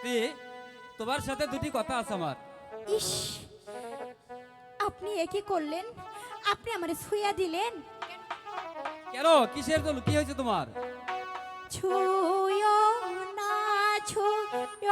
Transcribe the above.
শক্তি তোমার সাথে দুটি কথা আছে আমার। ইস আপনি একই করলেন? আপনি আমারে ছুঁয়া দিলেন। কেন? কিসের জন্য? কি হয়েছে তোমার? ছুঁয় না ছুঁয়